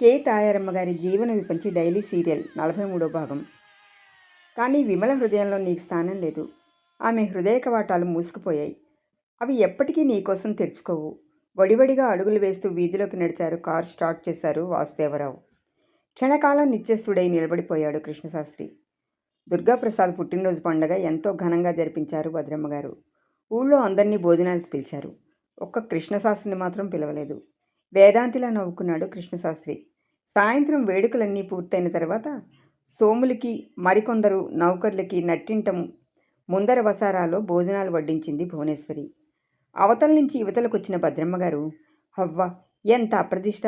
కే. తాయారమ్మ గారి జీవన విపంచి daily serial నలభై మూడో భాగం. కానీ విమల హృదయంలో నీకు స్థానం లేదు. ఆమె హృదయ కవాటాలు మూసుకుపోయాయి. అవి ఎప్పటికీ నీకోసం తెరుచుకోవు. వడివడిగా అడుగులు వేస్తూ వీధిలోకి నడిచారు కారు స్టార్ట్ చేశారు వాసుదేవరావు. క్షణకాలం నిత్యస్తుడై నిలబడిపోయాడు కృష్ణశాస్త్రి. దుర్గాప్రసాద్ పుట్టినరోజు పండగ ఎంతో ఘనంగా జరిపించారు భద్రమ్మగారు. ఊళ్ళో అందరినీ భోజనానికి పిలిచారు. ఒక్క కృష్ణశాస్త్రిని మాత్రం పిలవలేదు. వేదాంతిలా నవ్వుకున్నాడు కృష్ణశాస్త్రి. సాయంత్రం వేడుకలన్నీ పూర్తయిన తర్వాత సోములకి మరికొందరు నౌకర్లకి నట్టింటం ముందర వసారాలో భోజనాలు వడ్డించింది భువనేశ్వరి. అవతల నుంచి యువతలకు వచ్చిన భద్రమ్మ గారు హవ్వ ఎంత అప్రతిష్ట!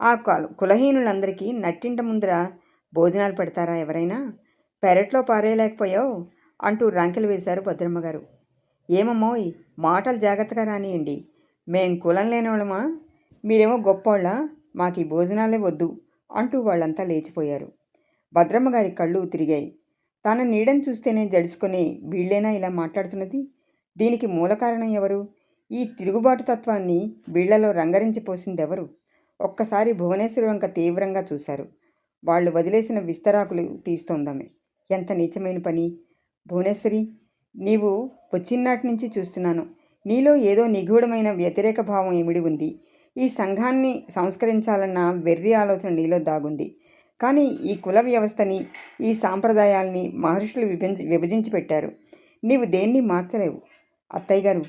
ఆ కులహీనులందరికీ నట్టింట ముందర భోజనాలు పెడతారా ఎవరైనా? పెరట్లో పారేయలేకపోయావు అంటూ రంకెలు వేశారు భద్రమ్మగారు. ఏమమ్మోయ్ మాటలు జాగ్రత్తగా రానియండి. మేం కులం లేనివాళ్ళమా మీరేమో గొప్పోళ్ళ? మాకు ఈ భోజనాలే వద్దు అంటూ వాళ్ళంతా లేచిపోయారు. భద్రమ్మ గారి కళ్ళు తిరిగాయి. తన నీడని చూస్తేనే జడుసుకొని వీళ్ళేనా ఇలా మాట్లాడుతున్నది? దీనికి మూల కారణం ఎవరు? ఈ తిరుగుబాటు తత్వాన్ని వీళ్ళలో రంగరించి పోసిందెవరు? ఒక్కసారి భువనేశ్వరి వంక తీవ్రంగా చూశారు. వాళ్ళు వదిలేసిన విస్తరాకులు తీస్తోందామె. ఎంత నీచమైన పని! భువనేశ్వరి నీవు వచ్చినాటి నుంచి చూస్తున్నాను. నీలో ఏదో నిగూఢమైన వ్యతిరేక భావం ఇమిడి ఉంది? ఈ సంఘాన్ని సంస్కరించాలన్న వెర్రి ఆలోచన నీలో దాగుంది. కానీ ఈ కుల వ్యవస్థని ఈ సాంప్రదాయాల్ని మహర్షులు విభజించి విభజించి పెట్టారు. నీవు దేన్ని మార్చలేవు. అత్తయ్య గారు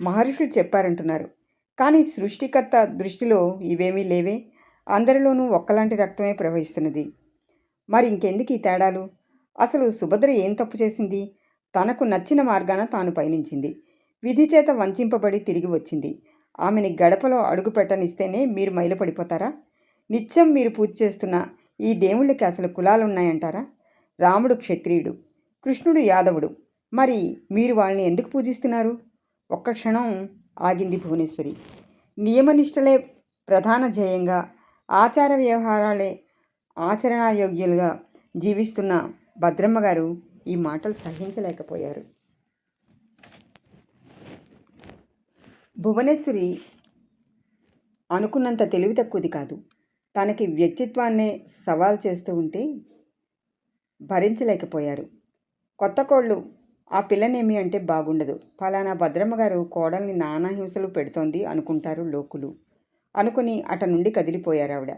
మహర్షులు చెప్పారంటున్నారు. కానీ సృష్టికర్త దృష్టిలో ఇవేమీ లేవే. అందరిలోనూ ఒక్కలాంటి రక్తమే ప్రవహిస్తున్నది. మరి ఇంకెందుకు ఈ తేడాలు? అసలు సుభద్ర ఏం తప్పు చేసింది? తనకు నచ్చిన మార్గాన తాను పయనించింది. విధి చేత వంచింపబడి తిరిగి వచ్చింది. ఆమెని గడపలో అడుగు పెట్టనిస్తేనే మీరు మైలుపడిపోతారా? నిత్యం మీరు పూజ చేస్తున్న ఈ దేవుళ్ళకి అసలు కులాలున్నాయంటారా? రాముడు క్షత్రియుడు కృష్ణుడు యాదవుడు. మరి మీరు వాళ్ళని ఎందుకు పూజిస్తున్నారు? ఒక్క క్షణం ఆగింది భువనేశ్వరి. నియమనిష్టలే ప్రధాన ధ్యేయంగా ఆచార వ్యవహారాలే ఆచరణాయోగ్యులుగా జీవిస్తున్న భద్రమ్మగారు ఈ మాటలు సహించలేకపోయారు. భువనేశ్వరి అనుకున్నంత తెలివి తక్కువది కాదు. తనకి వ్యక్తిత్వాన్నే సవాల్ చేస్తూ ఉంటే భరించలేకపోయారు. కొత్త కోళ్ళు ఆ పిల్లనేమి అంటే బాగుండదు. ఫలానా భద్రమ్మ గారు కోడల్ని నానా హింసలు పెడుతోంది అనుకుంటారు లోకులు. అనుకుని అట నుండి కదిలిపోయారు ఆవిడ.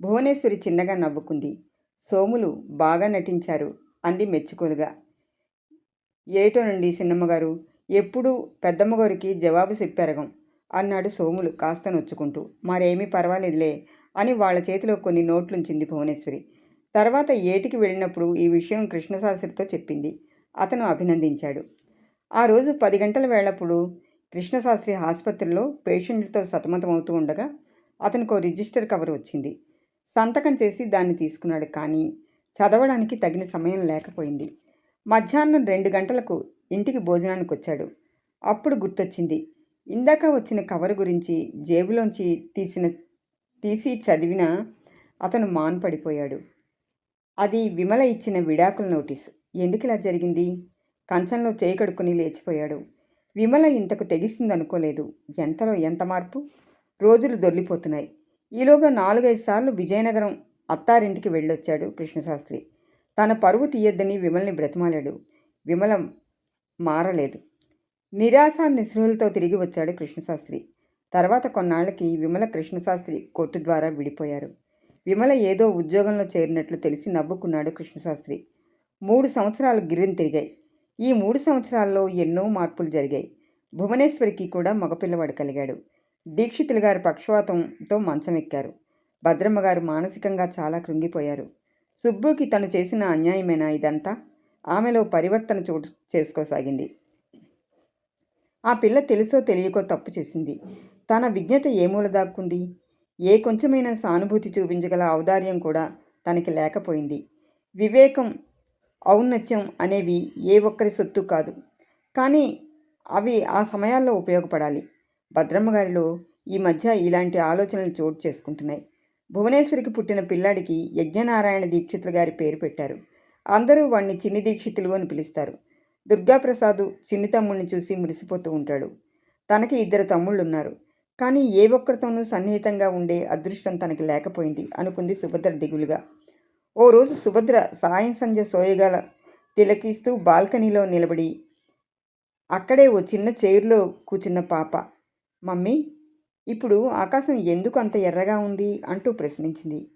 భువనేశ్వరి చిన్నగా నవ్వుకుంది. సోములు బాగా నటించారు అంది మెచ్చుకోలుగా. ఏటో నుండి సిన్నమ్మగారు ఎప్పుడూ పెద్దమ్మగారికి జవాబు చెప్పెరగం అన్నాడు సోములు కాస్త నొచ్చుకుంటూ. మరేమీ పర్వాలేదులే అని వాళ్ళ చేతిలో కొన్ని నోట్లుంచింది భువనేశ్వరి. తర్వాత ఏటికి వెళ్ళినప్పుడు ఈ విషయం కృష్ణశాస్త్రితో చెప్పింది. అతను అభినందించాడు. ఆ రోజు పది గంటల వేళప్పుడు కృష్ణశాస్త్రి ఆసుపత్రిలో పేషెంట్లతో సతమతమవుతూ ఉండగా అతనికి ఓ రిజిస్టర్ కవర్ వచ్చింది. సంతకం చేసి దాన్ని తీసుకున్నాడు కానీ చదవడానికి తగిన సమయం లేకపోయింది. మధ్యాహ్నం రెండు గంటలకు ఇంటికి భోజనానికి వచ్చాడు అప్పుడు గుర్తొచ్చింది. ఇందాక వచ్చిన కవర్ గురించి జేబులోంచి తీసిన తీసి చదివిన అతను మాన్ పడిపోయాడు అది విమల ఇచ్చిన విడాకుల నోటీస్. ఎందుకు ఇలా జరిగింది? కంచంలో చేయకడుకుని లేచిపోయాడు. విమల ఇంతకు తెగిస్తుందనుకోలేదు. ఎంతలో ఎంత మార్పు? రోజులు దొల్లిపోతున్నాయి ఈలోగా నాలుగైదు సార్లు విజయనగరం అత్తారింటికి వెళ్ళొచ్చాడు కృష్ణశాస్త్రి. తన పరువు తీయొద్దని విమల్ని బ్రతిమాలాడు. విమల మారలేదు. నిరాశ నిస్రులతో తిరిగి వచ్చాడు కృష్ణశాస్త్రి. తర్వాత కొన్నాళ్ళకి విమల కృష్ణశాస్త్రి కోర్టు ద్వారా విడిపోయారు. విమల ఏదో ఉద్యోగంలో చేరినట్లు తెలిసి నవ్వుకున్నాడు కృష్ణశాస్త్రి. మూడు సంవత్సరాలు గిరిని తిరిగాయి. ఈ మూడు సంవత్సరాల్లో ఎన్నో మార్పులు జరిగాయి. భువనేశ్వరికి కూడా మగపిల్లవాడు కలిగాడు. దీక్షితులు గారి పక్షవాతంతో మంచమెక్కారు. భద్రమ్మగారు మానసికంగా చాలా కృంగిపోయారు. సుబ్బుకి తను చేసిన అన్యాయమేనా ఇదంతా? ఆమెలో పరివర్తన చోటు చేసుకోసాగింది. ఆ పిల్ల తెలుసో తెలియకో తప్పు చేసింది. తన విజ్ఞత ఏ మూల దాక్కుంది ఏ కొంచెమైనా సానుభూతి చూపించగల ఔదార్యం కూడా తనకి లేకపోయింది. వివేకం ఔన్నత్యం అనేవి ఏ ఒక్కరి సొత్తు కాదు. కానీ అవి ఆ సమయాల్లో ఉపయోగపడాలి. భద్రమ్మ గారిలో ఈ మధ్య ఇలాంటి ఆలోచనలు చోటు చేసుకుంటున్నాయి. భువనేశ్వరికి పుట్టిన పిల్లాడికి యజ్ఞనారాయణ దీక్షితులు గారి పేరు పెట్టారు. అందరూ వాణ్ణి చిన్ని దీక్షితులు అని పిలుస్తారు. దుర్గాప్రసాదు చిన్ని తమ్ముడిని చూసి మురిసిపోతూ ఉంటాడు. తనకి ఇద్దరు తమ్ముళ్ళు ఉన్నారు కానీ ఏ ఒక్కరితోనూ సన్నిహితంగా ఉండే అదృష్టం తనకి లేకపోయింది అనుకుంది సుభద్ర దిగులుగా. ఓ రోజు సుభద్ర సాయం సంధ్య సోయగాల తిలకిస్తూ బాల్కనీలో నిలబడి అక్కడే ఓ చిన్న చైర్లో కూర్చున్న పాప మమ్మీ ఇప్పుడు ఆకాశం ఎందుకు అంత ఎర్రగా ఉంది? అంటూ ప్రశ్నించింది.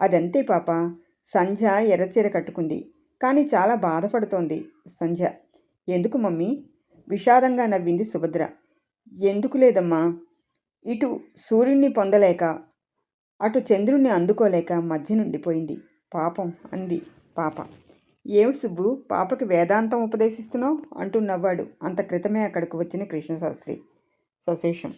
అదంతే పాప సంధ్య ఎర్రచీర కట్టుకుంది. కానీ చాలా బాధపడుతోంది సంధ్య. ఎందుకు మమ్మీ? విషాదంగా నవ్వింది సుభద్ర. ఎందుకు లేదమ్మా? ఇటు సూర్యుణ్ణి పొందలేక అటు చంద్రుణ్ణి అందుకోలేక మధ్య నుండిపోయింది పాపం అంది పాప. ఏమిటి సుబ్బు పాపకి వేదాంతం ఉపదేశిస్తున్నావు? అంటూ నవ్వాడు. అంత క్రితమే అక్కడికి వచ్చిన కృష్ణశాస్త్రి సశేషం.